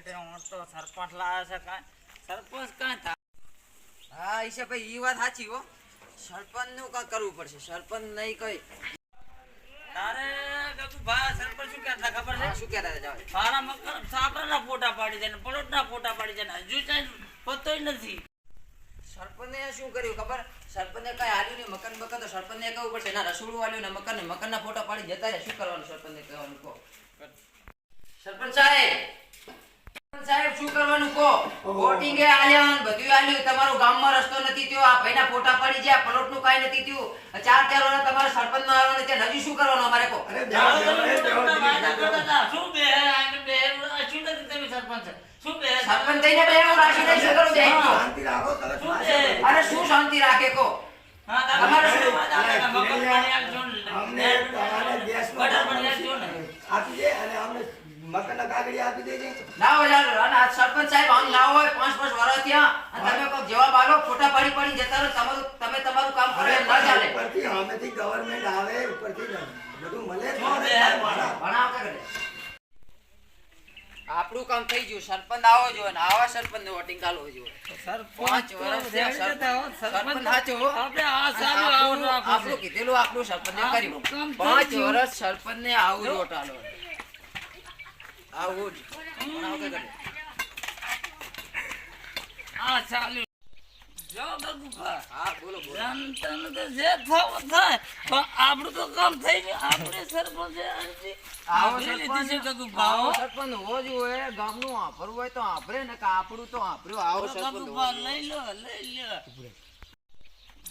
બેટે હું તો સરપંચ લાવે છે કાંઈ. સરપંચ કાંઈ થાય હા ઈશા ભાઈ ઈ વાત સાચી હો. સરપંચનું કાંઈક કરવું પડશે. સરપંચ નહીં કઈ. તારે સરપંચ શું કહેતા ખબર છે? શું કહેતા હતા તારા મકાન સાપરાના ફોટા પાડી દે ને પલોટના ફોટા પાડી દે ને હજુ કાંઈ પતોય નથી. સરપંચે શું કર્યું ખબર? સરપંચે કઈ આલ્યું નહીં મકાન બકાન તો સરપંચને કહવું પડશે. ના રસોડું આલ્યું ને મકાન મકાનના ફોટા પાડી જતા શું કરવાનું સરપંચને કહેવાનું કહો? સરપંચ સાહેબ સરપંચ સાહેબ શું કરવાનું એ આલ્યા બધું આલ્યું. તમારું ગામમાં રસ્તો નથી થયો. આ ભાઈના ફોટા પડી ગયા. પ્લોટનું કાંઈ નથી થયું. ચાર ચાર વર્ષ તમારે સરપંચ નો આવવાનું છે હજુ શું કરવાનું અમારે કો. શું બે બે શું નથી તમે સરપંચ? શું બે સરપંચ થઈને બે એવું રાખીને શું કરું? શાંતિ રાખો. અરે શું શાંતિ રાખે કહો? તમારે શું ને. અમને તમારે દેશમાં બટર પાણી આપજો ને. આપી દે અને અમને મકાનના કાગળિયા આપી દેજે. અને આ સરપંચ સાહેબ આમ ના હોય પાંચ પાંચ વર્ષ થયા અને તમે કોઈ જવાબ આલો ફોટા પાડી પાડી જતા રહો તમારું તમે તમારું કામ કરો એમ ના ચાલે. ઉપરથી સામેથી ગવર્મેન્ટ આવે ઉપરથી બધું મળે તો શું બે? મારા. ભણાવ કરે આપણું કામ થઈ ગયું સરપંચ આવો જો ને આવા સરપંચનું વોટિંગ ચાલુ જોઈએ પાંચ વર્ષ સરપંચ સરપંચ સાચો આપણે આ સારું આવું આપણું. કીધેલું આપણું સરપંચ કર્યું. પાંચ વર્ષ સરપંચ ને આવું જોટાલો આવું જ. ચાલ્યું. આપણું તો કામ થઈ ગયું. આપણે સરપંચ હોવો જોઈએ ગામનું વાપરવું હોય તો ને આપણું તો વાપર્યું આવો. લઈ લો લઈ લો.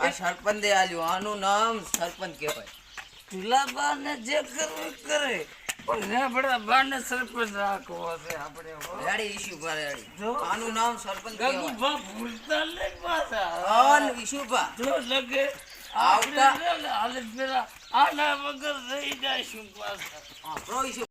આ સરપંચે આલ્યું. આનું નામ સરપંચ કહેવાય. ઢુલાબા ને જે કરવું કરે. પણ આપણે બાને સરપંચ રાખવો છે આપણે રેડી ઈસ્યુ ભા રેડી. જો. આનું નામ સરપંચ ગગુભા ભૂલતા નહીં પાછા. હાલ ઈસ્યુ ભા. જો લગે આવતા- હાલત હાલે પેલા આના વગર રહી જઈશું પાછા. આપણો